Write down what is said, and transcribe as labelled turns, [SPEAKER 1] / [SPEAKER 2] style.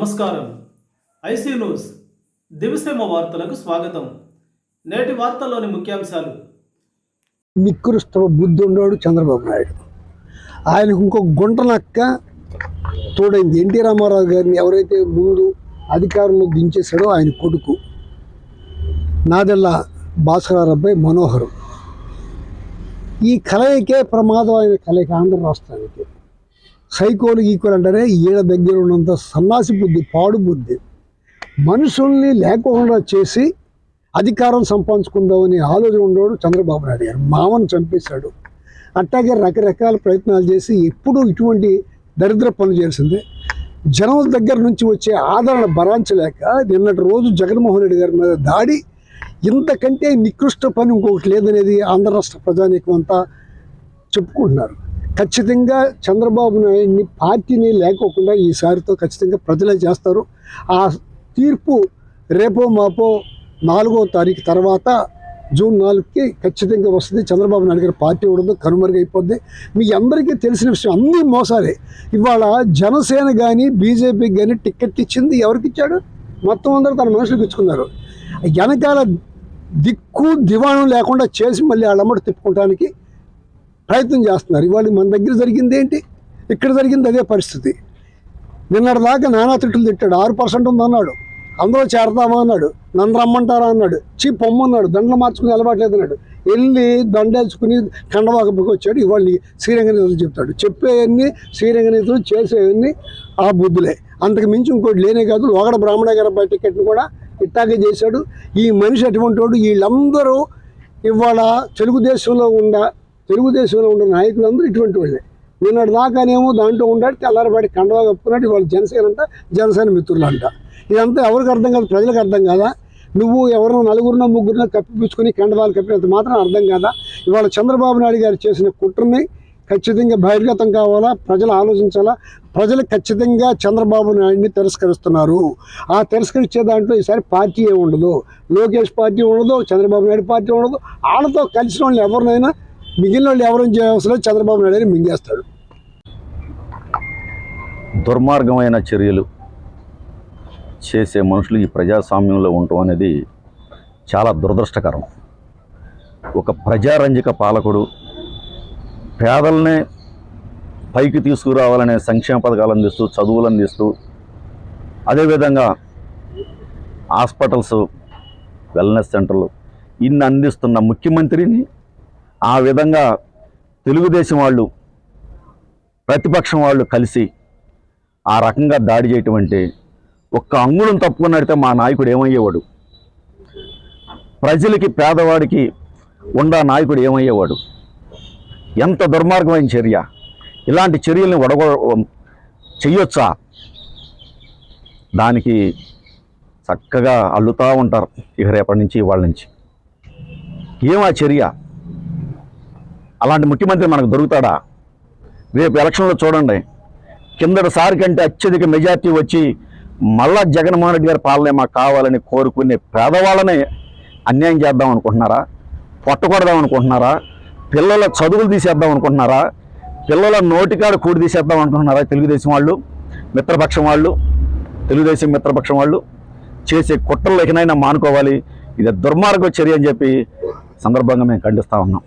[SPEAKER 1] నమస్కారం. IC news. దివిసేమ వార్తలకు స్వాగతం. నేటి వార్తల్లోని ముఖ్యాంశాలు.
[SPEAKER 2] నికృష్ట బుద్ధి ఉండేవాడు చంద్రబాబు నాయుడు. ఆయనకు ఇంకో గుంటనక్క తోడైంది. ఎన్టీ రామారావు గారిని ఎవరైతే ముందు అధికారంలో దించేశాడో ఆయన కొడుకు నాదెల్ల భాస్కర్ అబ్బాయి మనోహర్. ఈ కలయికే ప్రమాదం అయిన కలయిక ఆంధ్ర రాష్ట్రానికి. సైకోలు ఈక్వల్ అంటారే ఈడ దగ్గర ఉన్నంత సన్నాసి బుద్ధి పాడు బుద్ధి. మనుషుల్ని లేకుండా చేసి అధికారం సంపాదించుకుందామని ఆలోచన ఉండేవాడు చంద్రబాబు నాయుడు గారు. మామను చంపేశాడు. అట్టాగే రకరకాల ప్రయత్నాలు చేసి ఎప్పుడూ ఇటువంటి దరిద్ర పనులు చేసిందే. జనం దగ్గర నుంచి వచ్చే ఆదరణ భరాంచలేక నిన్నటి రోజు జగన్మోహన్ రెడ్డి గారి మీద దాడి. ఇంతకంటే నికృష్ట పని ఇంకొకటి లేదనేది ఆంధ్ర రాష్ట్ర ప్రజానీకం అంతా చెప్పుకుంటున్నారు. ఖచ్చితంగా చంద్రబాబు నాయుడిని పార్టీని లేకోకుండా ఈసారితో ఖచ్చితంగా ప్రజలే చేస్తారు. ఆ తీర్పు రేపో మాపో నాలుగో తారీఖు తర్వాత జూన్ నాలుగుకి ఖచ్చితంగా వస్తుంది. చంద్రబాబు నాయుడు గారి పార్టీ ఉండదు కనుమరుగైపోద్ది. మీ అందరికీ తెలిసిన విషయం అన్నీ మోసాలే. ఇవాళ జనసేన కానీ బీజేపీకి కానీ టికెట్ ఇచ్చింది ఎవరికి ఇచ్చాడు? మొత్తం అందరూ తన మనుషులకు ఇచ్చుకున్నారు వెనకాల దిక్కు దివాణం లేకుండా చేసి మళ్ళీ వాళ్ళమ్మడు తిప్పుకోవడానికి ప్రయత్నం చేస్తున్నారు. ఇవాళ మన దగ్గర జరిగింది ఏంటి? ఇక్కడ జరిగింది అదే పరిస్థితి. నిన్నటి దాకా నానా తిట్టులు తిట్టాడు. ఆరు పర్సెంట్ ఉందన్నాడు అందరూ చేరతామా అన్నాడు. నన్ను రమ్మంటారా అన్నాడు. చీ పొమ్మన్నాడు దండలు మార్చుకుని అలవాట్లేదు అన్నాడు. వెళ్ళి దండేసుకుని కండవాకపోకి వచ్చాడు. ఇవాళ శ్రీరంగనీతులు చెప్తాడు. చెప్పేవన్నీ శ్రీరంగనీతులు చేసేవన్నీ ఆ బుద్ధులే. అంతకు మించి ఇంకోటి లేనే కాదు. లోగడ బ్రాహ్మణ గారి అబ్బాయి టికెట్ని కూడా ఇట్టాగే చేశాడు. ఈ మనిషి అటువంటి వాడు. వీళ్ళందరూ ఇవాళ తెలుగుదేశంలో ఉన్న తెలుగుదేశంలో ఉన్న నాయకులందరూ ఇటువంటి వాళ్ళే. నిన్నటి దాకానేమో దాంట్లో ఉండాడు తెల్లారబడి కండవా కప్పుకున్నాడు ఇవాళ జనసేన అంట జనసేన మిత్రులు అంట ఇదంతా ఎవరికి అర్థం కాదు ప్రజలకు అర్థం కాదా? నువ్వు ఎవరినో నలుగురినో ముగ్గురినో కప్పిపించుకొని కండవాలు కప్పినంత మాత్రం అర్థం కాదా? ఇవాళ చంద్రబాబు నాయుడు గారు చేసిన కుట్రని ఖచ్చితంగా బహిర్గతం కావాలా? ప్రజలు ఆలోచించాలా? ప్రజలు ఖచ్చితంగా చంద్రబాబు నాయుడిని తిరస్కరిస్తున్నారు. ఆ తిరస్కరించే దాంట్లో ఈసారి పార్టీ ఏమి ఉండదు లోకేష్ పార్టీ ఉండదు చంద్రబాబు నాయుడు పార్టీ ఉండదు. వాళ్ళతో కలిసిన వాళ్ళు ఎవరినైనా మిగిలిన వాళ్ళు ఎవరైనా చేయవలసిన చంద్రబాబు నాయుడు అని మింగేస్తాడు.
[SPEAKER 3] దుర్మార్గమైన చర్యలు చేసే మనుషులు ఈ ప్రజాస్వామ్యంలో ఉండటం అనేది చాలా దురదృష్టకరం. ఒక ప్రజారంజక పాలకుడు పేదలనే పైకి తీసుకురావాలనే సంక్షేమ పథకాలు అందిస్తూ చదువులు అందిస్తూ అదేవిధంగా హాస్పిటల్స్ వెల్నెస్ సెంటర్లు ఇన్ని అందిస్తున్న ముఖ్యమంత్రిని ఆ విధంగా తెలుగుదేశం వాళ్ళు ప్రతిపక్షం వాళ్ళు కలిసి ఆ రకంగా దాడి చేయటం అంటే ఒక్క అంగుళం తప్పుకున్నడితే మా నాయకుడు ఏమయ్యేవాడు? ప్రజలకి పేదవాడికి ఉండా నాయకుడు ఏమయ్యేవాడు? ఎంత దుర్మార్గమైన చర్య? ఇలాంటి చర్యల్ని వడగొ చెయ్యొచ్చా? దానికి చక్కగా అల్లుతూ ఉంటారు ఇక రేపటి నుంచి వాళ్ళ నుంచి. ఏం ఆ చర్య? అలాంటి ముఖ్యమంత్రి మనకు దొరుకుతాడా? రేపు ఎలక్షన్లో చూడండి. కిందటిసారి కంటే అత్యధిక మెజార్టీ వచ్చి మళ్ళా జగన్మోహన్ రెడ్డి గారి పాలనే మాకు కావాలని కోరుకునే పేదవాళ్ళని అన్యాయం చేద్దాం అనుకుంటున్నారా? పొట్టకొడదాం అనుకుంటున్నారా? పిల్లల చదువులు తీసేద్దాం అనుకుంటున్నారా? పిల్లల నోటికాడ కూడి తీసేద్దాం అనుకుంటున్నారా తెలుగుదేశం వాళ్ళు మిత్రపక్షం వాళ్ళు తెలుగుదేశం మిత్రపక్షం వాళ్ళు? చేసే కుట్రలు ఎకనైనా మానుకోవాలి. ఇది దుర్మార్గ చర్య అని చెప్పి సందర్భంగా మేము ఖండిస్తూ ఉన్నాం.